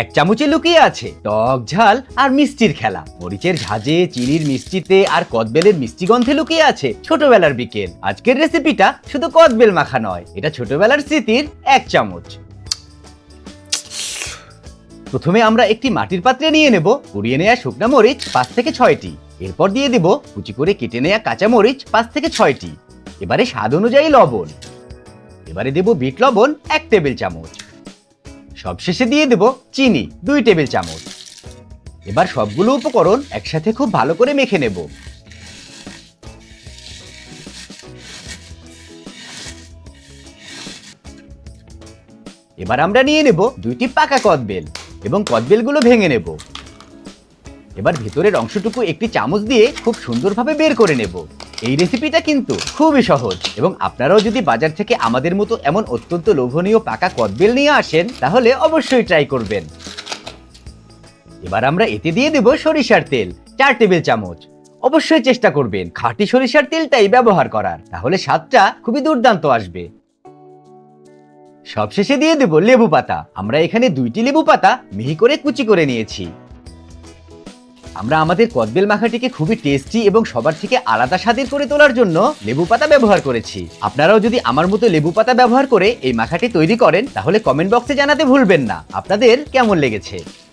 এক চামচে লুকিয়ে আছে, টক ঝাল আর মিষ্টির খেলা। মরিচের ঝাঁজে চিনির মিষ্টিতে আর কদবেলের মিষ্টি গন্ধে লুকিয়ে আছে ছোটবেলার বিকেল। আজকের রেসিপিটা শুধু কদবেল মাখা নয়, এটা ছোটবেলার স্মৃতির এক চামচ। প্রথমে আমরা একটি মাটির পাত্রে নিয়ে নেব, কুড়িয়ে নেওয়া শুকনা মরিচ পাঁচ থেকে ছয়টি। এরপর দিয়ে দেব কুচি করে কেটে নেওয়া কাঁচা মরিচ পাঁচ থেকে ছয়টি। এবারে স্বাদ অনুযায়ী লবণ। এবারে দেব বিট লবণ এক টেবিল চামচ। সবশেষে দিয়ে দেব চিনি, দুই টেবিল চামচ। এবার সবগুলো উপকরণ একসাথে খুব ভালো করে মেখে নেব। এবার আমরা নিয়ে নেব দুইটি পাকা কদবেল এবং কদবেলগুলো ভেঙে নেব। এবার ভেতরের অংশটুকু একটি চামচ দিয়ে খুব সুন্দরভাবে বের করে নেব। এই রেসিপিটা কিন্তু খুবই সহজ এবং আপনারাও যদি বাজার থেকে আমাদের মতো এমন অত্যন্ত লোভনীয় পাকা কদবেল নিয়ে আসেন, তাহলে অবশ্যই ট্রাই করবেন। এবার আমরা এতে দিয়ে দেব সরিষার তেল, চার টেবিল চামচ। অবশ্যই চেষ্টা করবেন খাঁটি সরিষার তেলটাই ব্যবহার করার, তাহলে স্বাদটা খুবই দুর্দান্ত আসবে। সবশেষে দিয়ে দেব লেবু পাতা। আমরা এখানে দুইটি লেবু পাতা মিহি করে কুচি করে নিয়েছি। আমরা আমাদের কদবেল মাখাটিকে খুবই টেস্টি এবং সবার থেকে আলাদা স্বাদের করে তোলার জন্য লেবু পাতা ব্যবহার করেছি। আপনারাও যদি আমার মতো লেবু পাতা ব্যবহার করে এই মাখাটি তৈরি করেন, তাহলে কমেন্ট বক্সে জানাতে ভুলবেন না। আপনাদের কেমন লেগেছে?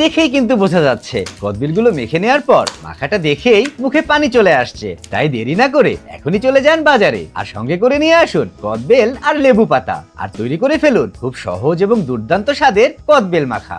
দেখেই কিন্তু বোঝা যাচ্ছে। কদবিলগুলো মেখে নেওয়ার পর মাখাটা দেখেই মুখে পানি চলে আসছে। তাই দেরি না করে এখনই চলে যান বাজারে আর সঙ্গে করে নিয়ে আসুন কদবেল আর লেবু পাতা। আর তৈরি করে ফেলুন খুব সহজ এবং দুর্দান্ত স্বাদের কদবেল মাখা।